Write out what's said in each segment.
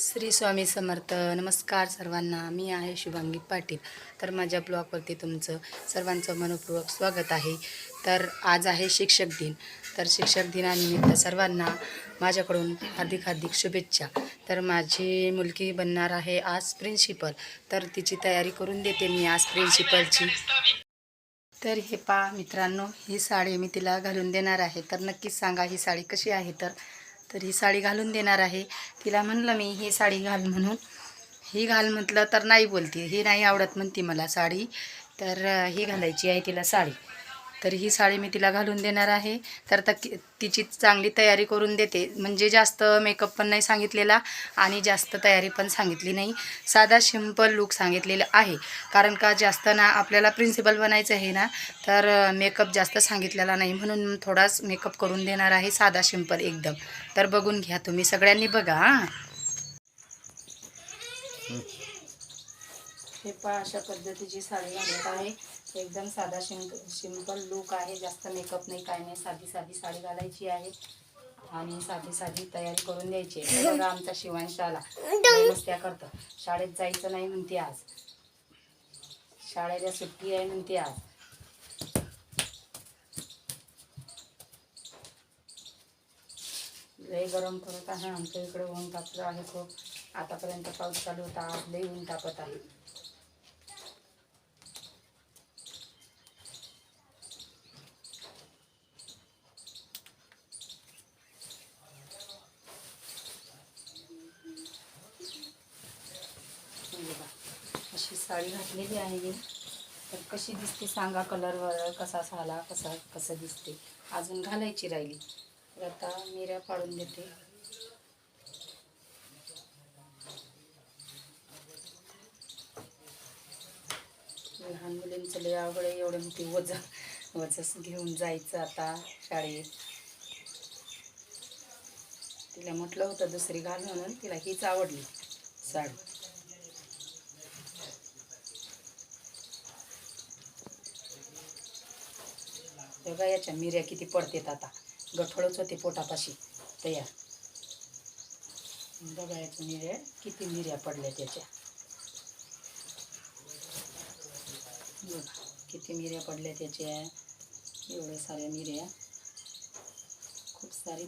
श्री स्वामी समर्थ. नमस्कार सर्वांना. मी आहे शुभांगी पाटील. तर माझ्या ब्लॉगवरती तुमचं सर्वांचं मनपूर्वक स्वागत आहे. तर आज आहे शिक्षक दिन. तर शिक्षक दिनानिमित्त सर्वांना माझ्याकडून हार्दिक हार्दिक शुभेच्छा. तर माझी मुलगी बनणार आहे आज प्रिन्सिपल तर तिची तयारी करून देते मी आज प्रिन्सिपलची तर हे पा मित्रांनो ही साडी मी तिला घालून देणार आहे. तर नक्कीच सांगा ही साडी कशी आहे तर. तर ही साडी घालून देणार आहे. तिला म्हणलं मी ही साडी घाल म्हणून. ही घाल म्हटलं तर नाही बोलते. ही नाही आवडत म्हणती मला साडी. तर ही घालायची आहे तिला साडी. तर ही साडी मी तिला घालून देणार आहे. तर त तिची चांगली तयारी करून देते. म्हणजे जास्त मेकअप पण नाही सांगितलेला आणि जास्त तयारी पण सांगितली नाही. साधा सिंपल लुक सांगितलेलं आहे. कारण का जास्त ना आपल्याला प्रिन्सिपल बनायचं आहे ना तर मेकअप जास्त सांगितलेला नाही. म्हणून थोडाच मेकअप करून देणार आहे साधा सिंपल एकदम. तर बघून घ्या तुम्ही सगळ्यांनी बघा हां. हे पहा अशा पद्धतीची साडी घालत आहे. एकदम साधा शिंक सिंपल लुक आहे. जास्त मेकअप नाही काय नाही. साधी साधी साडी घालायची आहे. आणि साधी साधी तयारी करून द्यायची बघा आमचा शिवांश आला. मस्त्या करतो. शाळेत जायचं नाही म्हणते आज. शाळेला सुट्टी आहे म्हणते आज. लय गरम करत आहे. आमच्या इकडे ऊन तापलं आहे खूप. आतापर्यंत पाऊस चालू होता. आज लय ऊन तापत आहे हे बघा, अशी साडी घातलेली आहे. मी तर कशी दिसते सांगा कलरवर कसा झाला कसा कसं दिसते. अजून घालायची राहिली. तर आता मिऱ्या पाडून देते. लहान मुलींचं लय आवड आहे एवढं मोठी वज वजस घेऊन जायचं आता शाळेत. तिला म्हटलं होतं दुसरी घाल म्हणून तिला हीच आवडली साडी. बघा याच्या मिऱ्या किती पडतात आता. गठोळच होते पोटापाशी. तयार. बघा याच्या मिऱ्या किती मिऱ्या पडल्या त्याच्या. किती मिऱ्या पडल्या त्याच्या. एवढ्या साऱ्या मिऱ्या. खूप सारी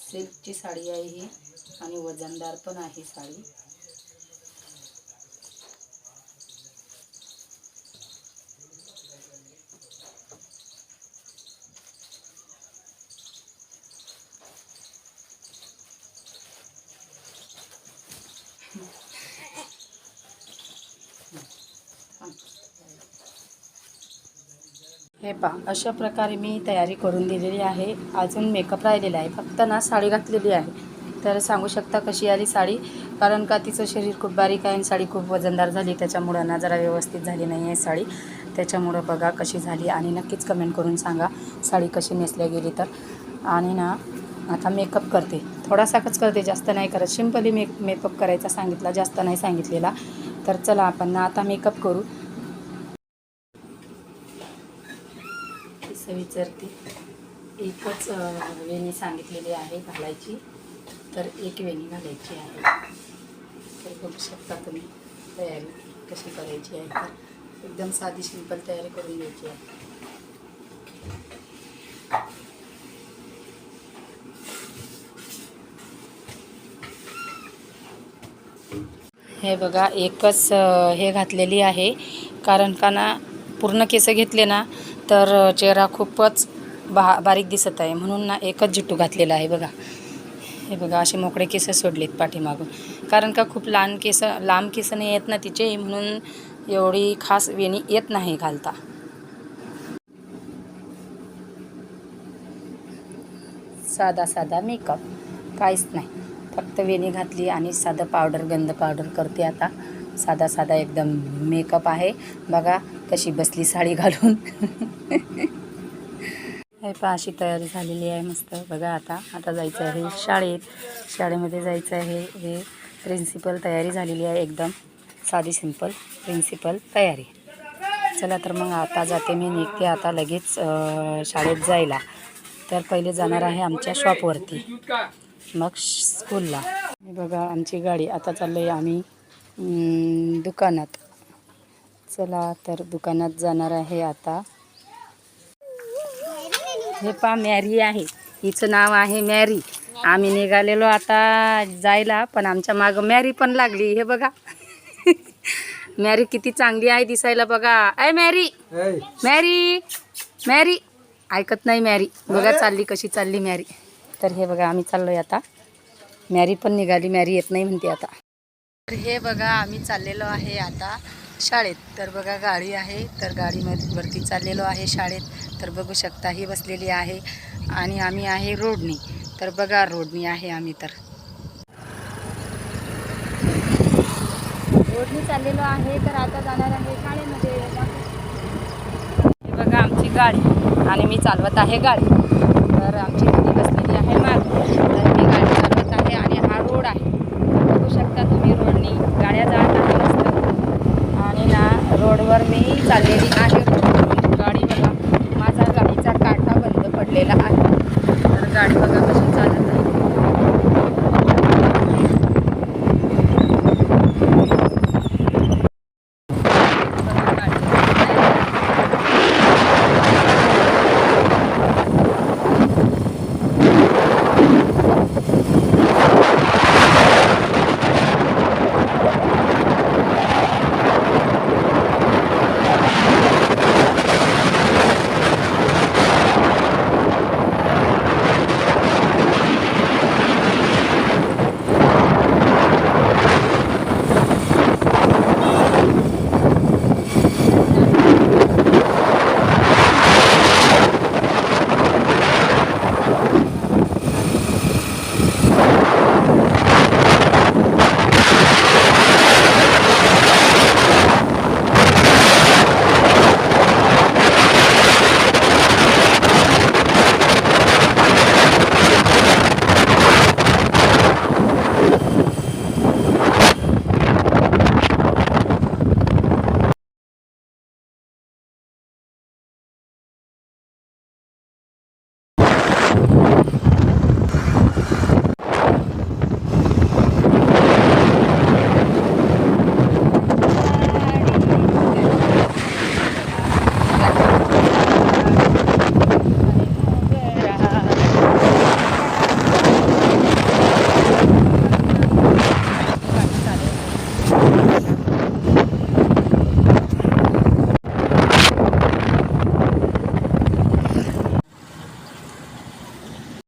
सिल्कची साडी आहे ही. आणि वजनदार पण आहे साडी. हे पहा अशा प्रकारे मी तयारी करून दिलेली आहे. अजून मेकअप राहिलेला आहे. फक्त ना साडी घातलेली आहे. तर सांगू शकता कशी आली साडी? कारण का तिचं शरीर खूप बारीक आहे आणि साडी खूप वजनदार झाली. त्याच्यामुळं ना जरा व्यवस्थित झाली नाही आहे साडी. त्याच्यामुळं बघा कशी झाली आणि नक्कीच कमेंट करून सांगा साडी कशी नेसल्या गेली तर. आणि ना आता मेकअप करते. थोडासाच करते जास्त नाही करत. सिम्पली मेक मेकअप करायचा सांगितला जास्त नाही सांगितलेला. तर चला आपण ना आता मेकअप करू. असं विचारते. एकच वेणी सांगितलेली आहे घालायची. तर एक वेणी घालायची आहे. तर बघू शकता तुम्ही तयारी कशी करायची आहे. तर एकदम साधी सिंपल तयारी करून घ्यायची आहे. हे बघा एकच हे घातलेली आहे. कारण का ना पूर्ण केस घेतले ना तर चेहरा खूपच बा बारीक दिसत आहे. म्हणून ना एकच जिट्टू घातलेला आहे बघा. हे बघा असे मोकळे केस सोडलेत पाठीमागून. कारण का खूप लहान केस लांब केस नाही येत ना तिचे म्हणून एवढी खास वेणी येत नाही घालता. साधा साधा मेकअप. काहीच नाही. फक्त वेणी घातली आणि साधं पावडर गंध पावडर करते आता. साधा साधा एकदम मेकअप आहे. बघा कशी बसली साडी घालून. हे पहा अशी तयारी झालेली आहे मस्त. बघा आता आता जायचं आहे शाळेत. शाळेमध्ये जायचं आहे. हे प्रिन्सिपल तयारी झालेली आहे एकदम. साधी सिंपल प्रिन्सिपल तयारी. चला तर मग आता जाते मी निघते आता लगेच शाळेत जायला. तर पहिले जाणार आहे आमच्या शॉपवरती मग स्कूलला बघा आमची गाडी आता चाललो आहे आम्ही. दुकानात. चला तर दुकानात जाणार आहे आता. हे पा मॅरी आहे. हिचं नाव आहे मॅरी. आम्ही निघालेलो आता जायला पण आमच्या मागं मॅरी पण लागली. हे बघा. मॅरी किती चांगली आहे दिसायला बघा. आय मॅरी! मॅरी! मॅरी! ऐकत नाही मॅरी. बघा चालली कशी चालली मॅरी. तर हे बघा आम्ही चाललोय आता. मॅरी पण निघाली. मॅरी येत नाही म्हणते आता. तर हे बघा आम्ही चाललेलो आहे आता शाळेत. तर बघा गाडी आहे तर गाडीमध्ये वरती चाललेलो आहे शाळेत. तर बघू शकता ही बसलेली आहे आणि आम्ही आहे रोडनी. तर बघा रोडनी आहे आम्ही तर. रोडनी चाललेलो आहे तर आता जाणार आहे शाळेमध्ये. हे बघा आमची गाडी आणि मी चालवत आहे गाडी. तर आमची गाडी बसलेली आहे माग तर मी गाडी चालवत आहे आणि हा रोड आहे बघू शकता तुम्ही रोडनी गाड्या जात आहे मस्त आणि ना रोडवर मी चाललेली आहे गाडी बघा माझा गाडीचा काटा बंद पडलेला आहे तर गाडी बघा कशी चालत आहे बघा गाडी.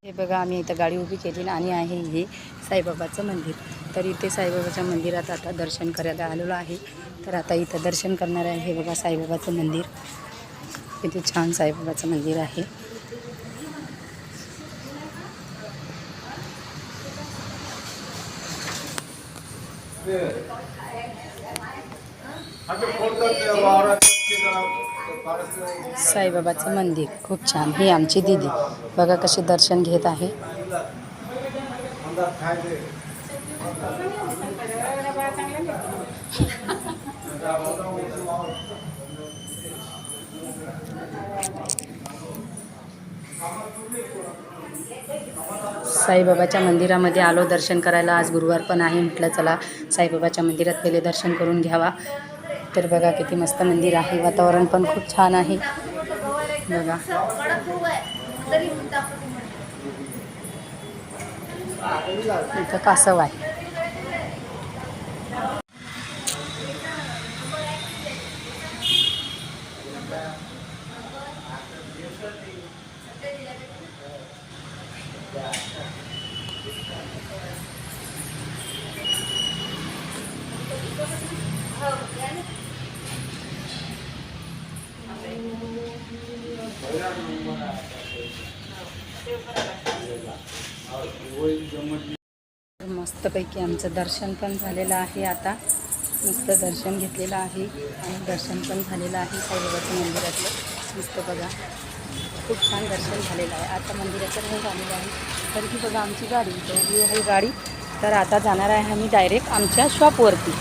हे बघा आम्ही इथं गाडी उभी केली आणि आहे हे साईबाबाचं मंदिर. तर इथे साईबाबाच्या मंदिरात आता दर्शन करायला आलेलो आहे. तर आता इथं दर्शन करणार आहे हे बघा साईबाबाचं मंदिर. किती छान साईबाबाचं मंदिर आहे. साईबाबाचं मंदिर. खूप छान. ही आमची दिदी. बघा कशी दर्शन घेत आहे. साईबाबाच्या मंदिरामध्ये आलो. दर्शन करायला आज गुरुवार पण आहे. म्हटलं चला साईबाबाच्या मंदिरात पहिले दर्शन करून घ्यावा. तर बघा किती मस्त मंदिर आहे वातावरण खूप छान बघा. इथं कासव आहे. तर मस्तपैकी आमचं दर्शन पण झालेलं आहे आता. मस्त दर्शन घेतलेलं आहे आणि दर्शन पण झालेलं आहे साईबाबाचं मंदिरातलं. मस्त बघा. खूप छान दर्शन झालेलं आहे. आता मंदिराचं रंग झालेलं आहे. तर ही बघा आमची गाडी ही आहे गाडी. तर आता जाणार आहे आम्ही डायरेक्ट आमच्या शॉपवरती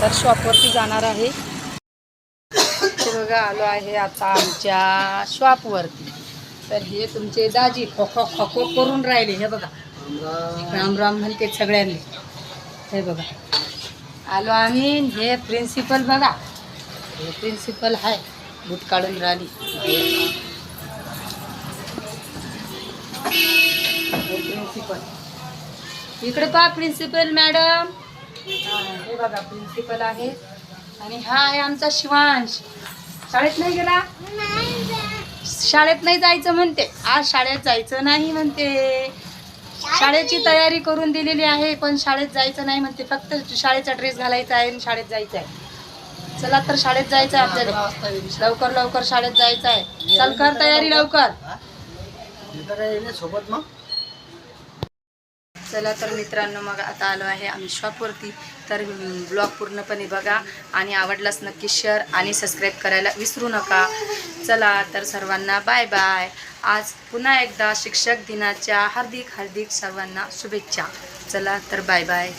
तर शॉपवरती जाणार आहे. बघा आलो आहे आता आमच्या शॉपवरती तर हे तुमचे दाजी खोखो खोखो करून राहिले हे बघा. राम राम म्हणते सगळ्यांनी. हे बघा. आलो आम्ही हे प्रिन्सिपल बघा. हे प्रिन्सिपल आहे बूट काढून राहिली. प्रिन्सिपल इकडे पहा प्रिन्सिपल मॅडम हे बघा प्रिन्सिपल आहे. आणि हा आहे आमचा शिवांश. शाळेत नाही गेला? शाळेत नाही जायचं म्हणते. आज शाळेत जायचं नाही म्हणते. शाळेची तयारी करून दिलेली आहे पण शाळेत जायचं नाही म्हणते. फक्त शाळेचा ड्रेस घालायचा आहे आणि शाळेत जायचं आहे. चला तर शाळेत जायचं आहे आपल्याला. लवकर लवकर शाळेत जायचं आहे. चल कर तयारी लवकर. सोबत मग. चला तर मित्रांनो मग आता आलो आहे आम्ही शॉपवरती तर ब्लॉग पूर्णपणे बघा आणि आवडलाच नक्की शेअर आणि सबस्क्राईब करायला विसरू नका. चला तर सर्वांना बाय बाय आज पुन्हा एकदा शिक्षक दिनाच्या हार्दिक हार्दिक सर्वांना शुभेच्छा. चला तर बाय बाय